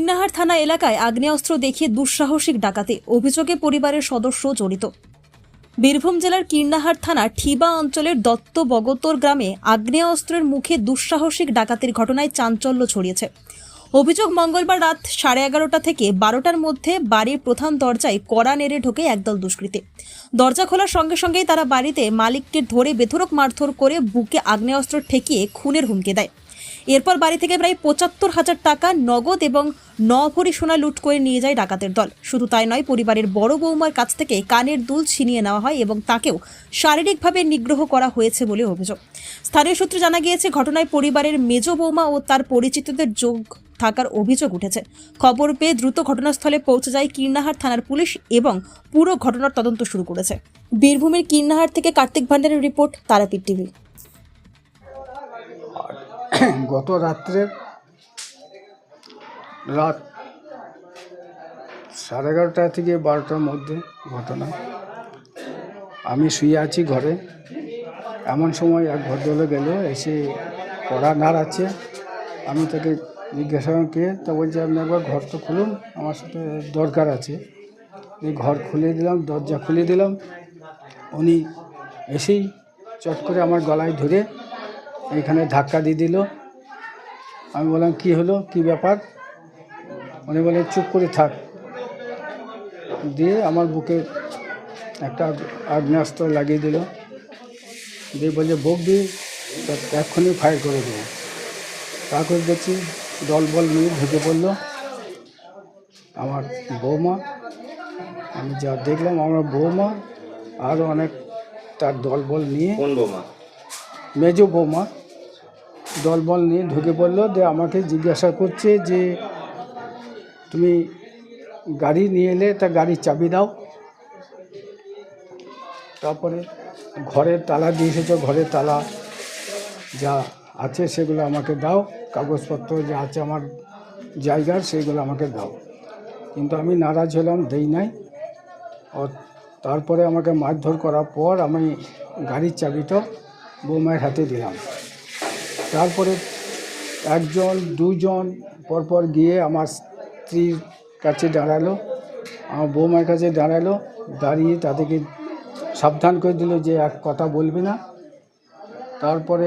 কীর্ণাহার থানা এলাকায় আগ্নেয়াস্ত্র দেখিয়ে দুঃসাহসিক ডাকাতি। অভিযোগে পরিবারের সদস্য জড়িত। বীরভূম জেলার কীর্ণাহার থানা ঠিবা অঞ্চলের দত্ত বগতর গ্রামে আগ্নেয়াস্ত্রের মুখে দুঃসাহসিক ডাকাতির ঘটনায় চাঞ্চল্য ছড়িয়েছে। অভিযোগ মঙ্গলবার রাত সাড়ে এগারোটা থেকে বারোটার মধ্যে বাড়ির প্রধান দরজায় কড়া নেড়ে ঢোকে একদল দুষ্কৃতী। দরজা খোলার সঙ্গে সঙ্গেই তারা বাড়িতে মালিককে ধরে বেধরক মারধর করে বুকে আগ্নেয়াস্ত্র ঠেকিয়ে খুনের হুমকি দেয়। এরপর বাড়ি থেকে প্রায় পঁচাত্তর হাজার টাকা নগদ এবং ন ভরি সোনা লুট করে নিয়ে যায় ডাকাতের দল। শুধু তাই নয়, পরিবারের বড় বৌমার কাছ থেকে কানের দুল ছিনিয়ে নেওয়া হয় এবং তাকেও শারীরিকভাবে নিগ্রহ করা হয়েছে বলে অভিযোগ। স্থানীয় সূত্রে জানা গিয়েছে, ঘটনায় পরিবারের মেজ বৌমা ও তার পরিচিতদের যোগ থাকার অভিযোগ উঠেছে। খবর পেয়ে দ্রুত ঘটনাস্থলে পৌঁছে যায় কীর্ণাহার থানার পুলিশ এবং পুরো ঘটনার তদন্ত শুরু করেছে। বীরভূমের কীর্ণাহার থেকে কার্তিক ভান্ডারের রিপোর্ট তারাপীঠ টিভি। গত রাত্রে রাত সাড়ে এগারোটা থেকে বারোটার মধ্যে ঘটনা। আমি শুয়ে আছি ঘরে। এমন সময় এক ভদ্রলোক গেল এসে কড়া নাড়াচ্ছে আমি তাকে জিজ্ঞাসা কে? তা বলছি, আপনি একবার ঘর তো খুলুন, আমার সাথে দরকার আছে। ঘর খুলে দিলাম, দরজা খুলে দিলাম। উনি এসেই চট করে আমার গলায় ধরে এইখানে ধাক্কা দিয়ে দিল। আমি বললাম কি হলো? কি ব্যাপার? উনি বলে চুপ করে থাক। দিয়ে আমার বুকে একটা আগ্নেয়াস্ত্র লাগিয়ে দিল। দিয়ে বলছে বকবি এক্ষুনি ফায়ার করে দেবো। তারপর দেখছি দল বল নিয়ে ঢুকে পড়ল। আমার বৌমা আমি যা দেখলাম আমার বৌমা আরও অনেক তার দলবল নিয়ে কোন বৌমা? মেজো বৌমা। দলবল নিয়ে ঢুকে পড়ল, দিয়ে আমাকে জিজ্ঞাসা করছে যে, তুমি গাড়ি নিয়ে এলে তা গাড়ির চাবি দাও। তারপরে ঘরের তালা দিয়ে এসেছ, ঘরের তালা যা আছে সেগুলো আমাকে দাও, কাগজপত্র যা আছে আমার জায়গার সেগুলো আমাকে দাও। কিন্তু আমি নারাজ হলাম, দেই নাই। ও তারপরে আমাকে মারধর করার পর আমি গাড়ির চাবিটা বৌমায়ের হাতে দিলাম। তারপরে একজন দুজন পরপর গিয়ে আমার স্ত্রীর কাছে দাঁড়াল, আমার বৌমার কাছে দাঁড়াল, দাঁড়িয়ে তাদেরকে সাবধান করে দিল যে এক কথা বলবি না। তারপরে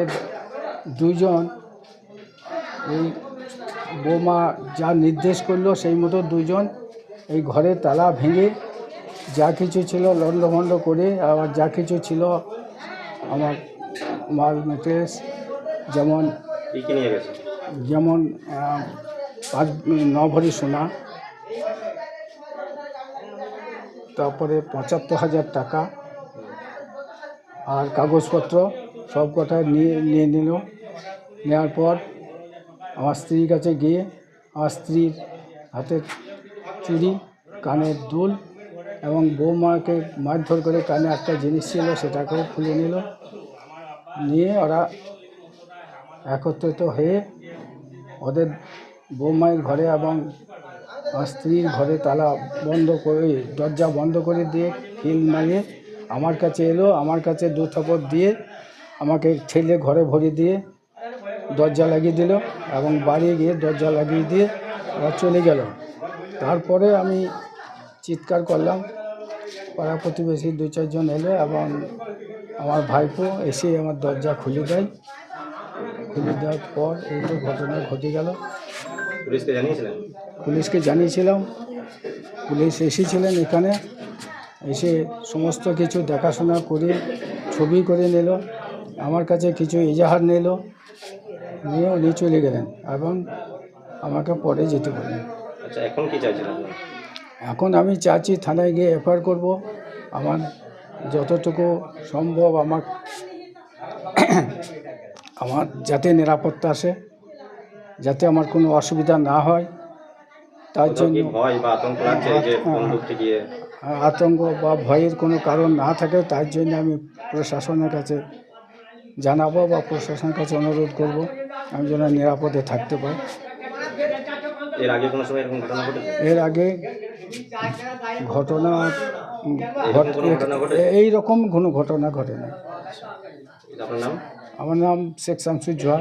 দুজন এই বৌমা যা নির্দেশ করল সেই মতো দুজন এই ঘরের তালা ভেঙে যা কিছু ছিল লণ্ডভণ্ড করে, আবার যা কিছু ছিল আমার মাল মেটেরিয়ালস যেমন কি কি নিয়ে গেছে? যেমন পাঁচ ন ভরি সোনা তারপরে পঁচাত্তর হাজার টাকা আর কাগজপত্র সব কটা নিয়ে নিয়ে নিল। নেওয়ার পর আমার স্ত্রীর কাছে গিয়ে আমার স্ত্রীর হাতে চুড়ি কানের দুল এবং বৌমাকে মারধর করে কানে একটা জিনিস ছিল সেটাকেও খুলে নিল। নিয়ে ওরা একত্রিত হয়ে ওদের বৌমায়ের ঘরে এবং স্ত্রীর ঘরে তালা বন্ধ করে, দরজা বন্ধ করে দিয়ে খিল মারিয়ে আমার কাছে এলো, আমার কাছে দু থাপড় দিয়ে আমাকে ঠেলে ঘরে ভরে দিয়ে দরজা লাগিয়ে দিল এবং বাড়ি গিয়ে দরজা লাগিয়ে দিয়ে ওরা চলে গেল। তারপরে আমি চিৎকার করলাম। পাড়া প্রতিবেশী দু চারজন এলো এবং আমার ভাইপো এসে আমার দরজা খুলে দেয়। খুলে দেওয়ার পর এই তো ঘটনা ঘটে গেল। পুলিশকে জানিয়েছিলেন? পুলিশকে জানিয়েছিলাম। পুলিশ এসেছিলেন এখানে। এসে সমস্ত কিছু দেখাশোনা করে ছবি করে নিল। আমার কাছে কিছু এজাহার নিল। নিয়ে উনি চলে গেলেন এবং আমাকে পরে যেতে বললেন। আচ্ছা এখন কি চাইছেন এখন আমি চাচ্ছি থানায় গিয়ে এফআইআর করব। আমার যতটুকু সম্ভব আমার আমার যাতে নিরাপত্তা আসে যাতে আমার কোনো অসুবিধা না হয় তার জন্য বা আতঙ্ক বা ভয়ের কোনো কারণ না থাকে তার জন্য আমি প্রশাসনের কাছে জানাব বা প্রশাসনের কাছে অনুরোধ করব আমি যেন নিরাপদে থাকতে পারি। এর আগে কোনো সময় এরকম ঘটনা ঘটেছে? এর আগে ঘটনা কোনো ঘটনা এই রকম কোনো ঘটনা ঘটে না আপনার নাম? আমার নাম শেখ শামসুজ্জোহা।